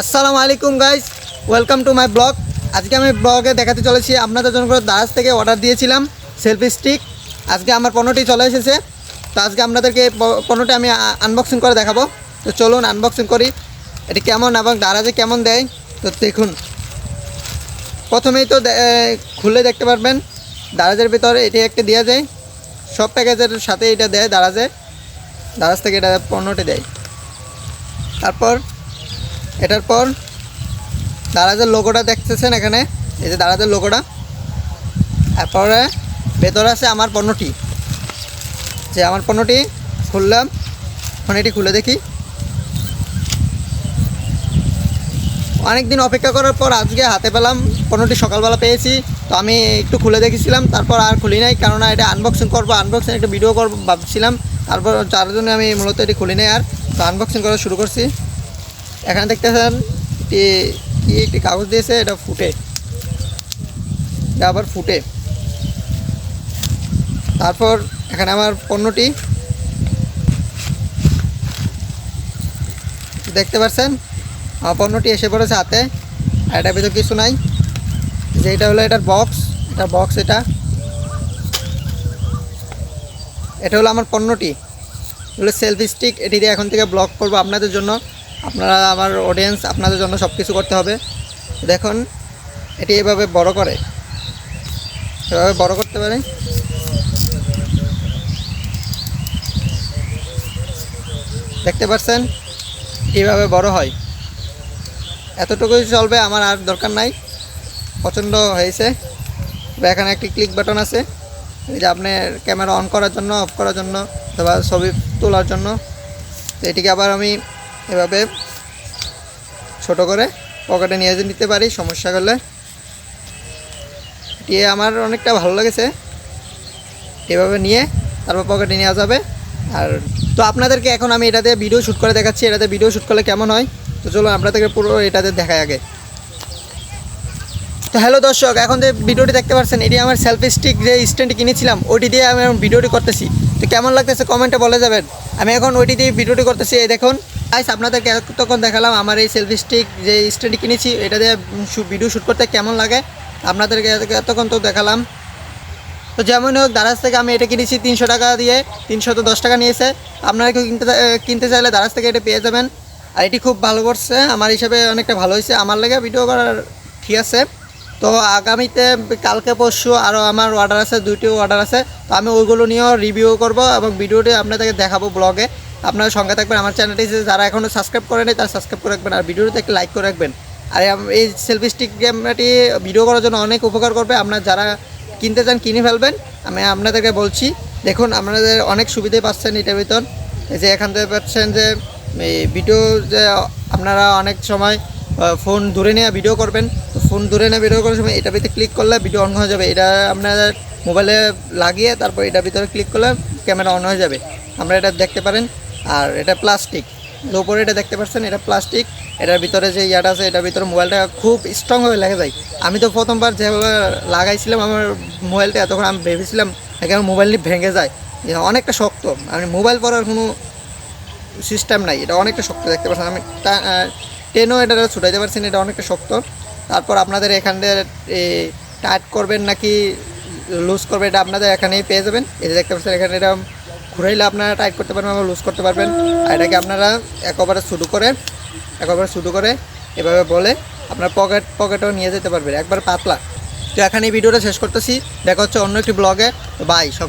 আসসালামু আলাইকুম guys welcome to my blog আজকে আমি ব্লগে দেখাতে চলেছি আপনাদের জন্য করে দারাজ থেকে অর্ডার দিয়েছিলাম সেলফি স্টিক আজকে আমার পণ্যটি চলে এসেছে। তো আজকে আপনাদেরকে পণ্যটি আমি আনবক্সিং করে দেখাবো। তো চলুন আনবক্সিং করি। এটি কেমন এবং দারাজে কেমন দেয়? তো দেখুন। প্রথমেই তো খুলে দেখতে পারবেন। দারাজের ভিতরে এটি একটা দেওয়া যায়। সব প্যাকেজের সাথে এটা দেয় দারাজে। দারাজ থেকে এটা পণ্যটি দেয়। তারপর এটার পর দারাজের লোগোটা দেখতেছেন এখানে? এই যে দারাজের লোগোটা তারপরে ভেতরে আছে আমার পণ্যটি। যে আমার পণ্যটি খুললাম এখন এটি খুলে দেখি। অনেক দিন অপেক্ষা করার পর আজকে হাতে পেলাম, পণ্যটি সকালবেলা পেয়েছি। তো আমি একটু খুলে দেখেছিলাম, তারপর আর খুলি নাই, কেননা এটা আনবক্সিং করব আনবক্সিং একটা ভিডিও করব ভাবছিলাম। তারপর যার জন্য আমি মূলত এটি খুলি নাই আর। তো আনবক্সিং করা শুরু করছি। এখানে দেখতেছেন কি একটি কাগজ দিয়েছে, এটা ফুটে। এটা আবার ফুটে। তারপর এখানে আমার পণ্যটি। দেখতে পাচ্ছেন? আমার পণ্যটি এসে পড়েছে হাতে, আর এটার ভিতরে কিছু নাই। যে এটা হলো এটার বক্স এটা বক্স এটা। এটা হলো আমার পণ্যটি। হলো সেলফি স্টিক এটি দিয়ে এখন থেকে ব্লগ করব আপনাদের জন্য। আপনারা আমার অডিয়েন্স আপনাদের জন্য সব কিছু করতে হবে। দেখুন, এটি এভাবে বড় করে। এভাবে বড় করতে পারে। দেখতে পাচ্ছেন? এইভাবে বড় হয়। এতটুকুই চলবে, আমার আর দরকার নাই। পছন্দ হয়েছে। এখানে একটি ক্লিক বাটন আছে। যে আপনার ক্যামেরা অন করার জন্য অফ করার জন্য, অথবা ছবি তোলার জন্য। তো এটিকে আবার আমি এভাবে ছোট করে পকেটে নিয়ে নিতে পারি, সমস্যা করলে। এটি আমার অনেকটা ভালো লেগেছে। এভাবে নিয়ে তারপর পকেটে নেওয়া যাবে। আর তো আপনাদেরকে এখন আমি এটাতে ভিডিও শ্যুট করে দেখাচ্ছি। এটাতে ভিডিও শ্যুট করলে কেমন হয়? তো চলো আপনাদেরকে পুরো এটাতে দেখাই আগে। তো হ্যালো দর্শক, এখন যে ভিডিওটি দেখতে পাচ্ছেন, এটি আমার সেলফি স্টিক যে স্ট্যান্ড কিনেছিলাম ওইটি দিয়ে আমি ভিডিওটি করতেছি। তো কেমন লাগতেছে কমেন্টে বলে যাবেন। আমি এখন ওইটি দিয়ে ভিডিওটি করতেছি, এই দেখুন। আইস আপনাদেরকে এতক্ষণ দেখালাম আমার এই সেলফি স্টিক যে স্ট্যান্ড কিনেছি, এটা দিয়ে ভিডিও শ্যুট করতে কেমন লাগে, আপনাদেরকে এতক্ষণ তো দেখালাম। তো যেমন হোক দারাজ থেকে আমি এটা কিনেছি তিনশো টাকা দিয়ে, তিনশো তো দশ টাকা নিয়েছে। আপনারা কেউ কিনতে কিনতে চাইলে দারাজ থেকে এটা পেয়ে যাবেন। আর এটি খুব ভালো করছে, আমার হিসাবে অনেকটা ভালো হয়েছে। আমার লেগে ভিডিও করার ঠিক আছে। তো আগামীতে কালকে, পরশু আরও আমার অর্ডার আছে, দুইটি অর্ডার আছে। তো আমি ওইগুলো নিয়েও রিভিউ করব এবং ভিডিওটি আপনাদেরকে দেখাবো ব্লগে আপনারা সঙ্গে থাকবেন আমার চ্যানেলটি যারা এখনও সাবস্ক্রাইব করেনি তারা সাবস্ক্রাইব করে রাখবেন আর ভিডিওটিতে একটা লাইক করে রাখবেন। আর এই সেলফি স্টিক ক্যামেরাটি ভিডিও করার জন্য অনেক উপকার করবে। আপনার যারা কিনতে চান, কিনে ফেলবেন। আমি আপনাদেরকে বলছি, দেখুন, আপনাদের অনেক সুবিধে পাচ্ছেন এটার ভিতর। যে এখান থেকে পাচ্ছেন যে ভিডিও যে আপনারা অনেক সময় ফোন ধরে নিয়ে ভিডিও করবেন। ফোন দূরে না ভিডিও করার সময় এটা ভিতরে ক্লিক করলে ভিডিও অন হয়ে যাবে। এটা আপনার মোবাইলে লাগিয়ে তারপর এটার ভিতরে ক্লিক করলে ক্যামেরা অন হয়ে যাবে। আমরা এটা দেখতে পারেন, আর এটা প্লাস্টিক উপরে এটা দেখতে পাচ্ছেন, এটা প্লাস্টিক এটার ভিতরে যে ইয়াটা আছে, এটার ভিতরে মোবাইলটা খুব স্ট্রংভাবে লেগে যায়। আমি তো প্রথমবার যেভাবে লাগাইছিলাম আমার মোবাইলটা তখন আমি ভেবেছিলাম এখানে মোবাইলটি ভেঙে যায়। অনেকটা শক্ত। আমি মোবাইল পরার কোনো সিস্টেম নাই। এটা অনেকটা শক্ত দেখতে পাচ্ছেন। আমি টেনও এটা ছুটাইতে পারছি না, এটা অনেকটা শক্ত। তারপর আপনাদের এখান থেকে টাইট করবেন নাকি লুজ করবেন এটা আপনাদের এখানেই পেয়ে যাবেন। যে দেখতে পাচ্ছেন, এখানে এটা ঘুরাইলে আপনারা টাইট করতে পারবেন বা লুজ করতে পারবেন। আর এটাকে আপনারা একেবারে শুরু করে, একেবারে শুরু করে এভাবে বলে আপনার পকেট, পকেটেও নিয়ে যেতে পারবেন, একবার পাতলা। তো এখানে এই ভিডিওটা শেষ করতেছি। দেখা হচ্ছে অন্য একটি ব্লগে বাই সব